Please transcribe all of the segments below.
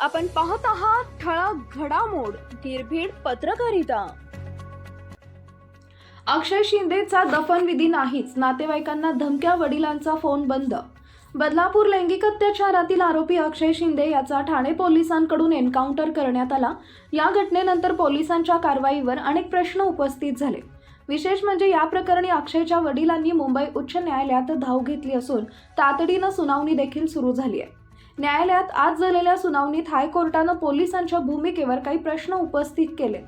आपण पाहत आहात ठळक घडामोड निर्भीड पत्रकारिता. अक्षय शिंदेचा दफनविधी नाहीच नातेवाईकांना धमक्या वडिलांचा फोन बंद. बदलापूर लैंगिक अत्याचारातील आरोपी अक्षय शिंदे याचा ठाणे पोलिसांकडून एन्काउंटर करण्यात आला. या घटनेनंतर पोलिसांच्या कारवाईवर अनेक प्रश्न उपस्थित झाले. विशेष म्हणजे या प्रकरणी अक्षयच्या वडिलांनी मुंबई उच्च न्यायालयात धाव घेतली असून तातडीनं सुनावणी देखील सुरू झाली आहे. न्यायालयात आज झालेल्या सुनावणीत हायकोर्टानं पोलिसांच्या भूमिकेवर काही प्रश्न उपस्थित केले.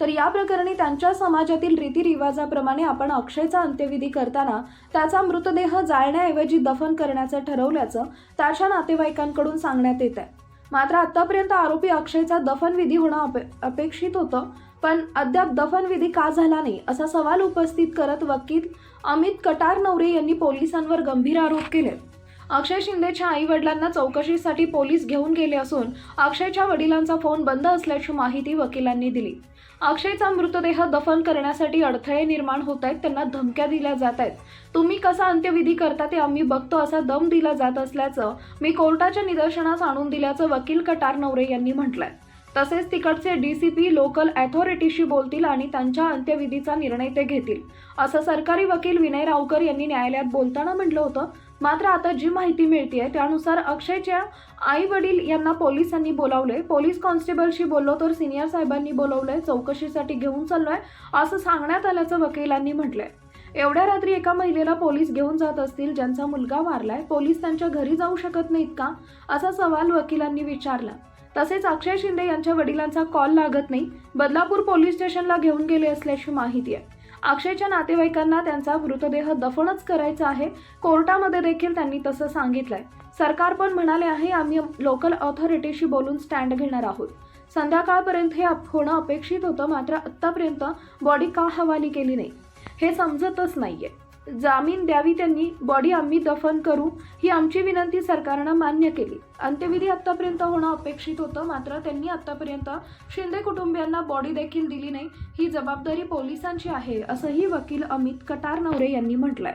तर या प्रकरणी त्यांच्या समाजातील रीतिरिवाजाप्रमाणे आपण अक्षयचा अंत्यविधी करताना त्याचा मृतदेह जाळण्याऐवजी दफन करण्याचं ठरवल्याचं त्याच्या नातेवाईकांकडून सांगण्यात येत आहे मात्र आतापर्यंत आरोपी अक्षयचा दफनविधी होणं अपे अपेक्षित होतं पण अद्याप दफनविधी का झाला नाही असा सवाल उपस्थित करत वकील अमित कटारनवरे यांनी पोलिसांवर गंभीर आरोप केले अक्षय शिंदेच्या आई वडिलांना चौकशीसाठी पोलीस घेऊन गेले असून अक्षयच्या वडिलांचा फोन बंद असल्याची माहिती वकिलांनी दिली. अक्षयचा मृतदेह दफन करण्यासाठी अडथळे निर्माण होत आहेत त्यांना धमक्या दिल्या जात आहेत तुम्ही कसा अंत्यविधी करता ते आम्ही बघतो असा दम दिला जात असल्याचं मी कोर्टाच्या निदर्शनास आणून दिल्याचं वकील कटार नवरे यांनी म्हटलंय. तसेच तिकडचे डीसीपी लोकल अथॉरिटीशी बोलतील आणि त्यांच्या अंत्यविधीचा निर्णय ते घेतील. असं सरकारी वकील विनय रावकर यांनी न्यायालयात बोलताना म्हटलं होतं. मात्र आता जी माहिती मिळते त्यानुसार अक्षयच्या आई वडील यांना पोलिसांनी बोलावले. पोलीस कॉन्स्टेबलशी बोललो तर सिनियर साहेबांनी बोलवलंय चौकशीसाठी घेऊन चाललोय असं सांगण्यात आल्याचं वकिलांनी म्हटलंय. एवढ्या रात्री एका महिलेला पोलीस घेऊन जात असतील ज्यांचा मुलगा वारलाय पोलीस त्यांच्या घरी जाऊ शकत नाहीत का? असा सवाल वकिलांनी विचारला. तसेच अक्षय शिंदे यांच्या वडिलांचा कॉल लागत नाही. बदलापूर पोलीस स्टेशनला घेऊन गेले असल्याची माहिती आहे. अक्षयच्या नातेवाईकांना त्यांचा मृतदेह दफनच करायचा आहे. कोर्टामध्ये देखील त्यांनी तसं सांगितलंय. सरकार पण म्हणाले आहे आम्ही लोकल ऑथॉरिटीशी बोलून स्टँड घेणार आहोत. संध्याकाळपर्यंत हे होणं अपेक्षित होतं मात्र आत्तापर्यंत बॉडी का हवाली केली नाही? हे समजतच नाहीये. जामीन द्यावी त्यांनी बॉडी आम्ही दफन करू ही आमची विनंती सरकारनं मान्य केली. अंत्यविधी आतापर्यंत होणं अपेक्षित होतं मात्र त्यांनी आतापर्यंत शिंदे कुटुंबियांना बॉडी देखील दिली नाही ही जबाबदारी पोलिसांची आहे असंही वकील अमित कटारनवरे यांनी म्हटलंय.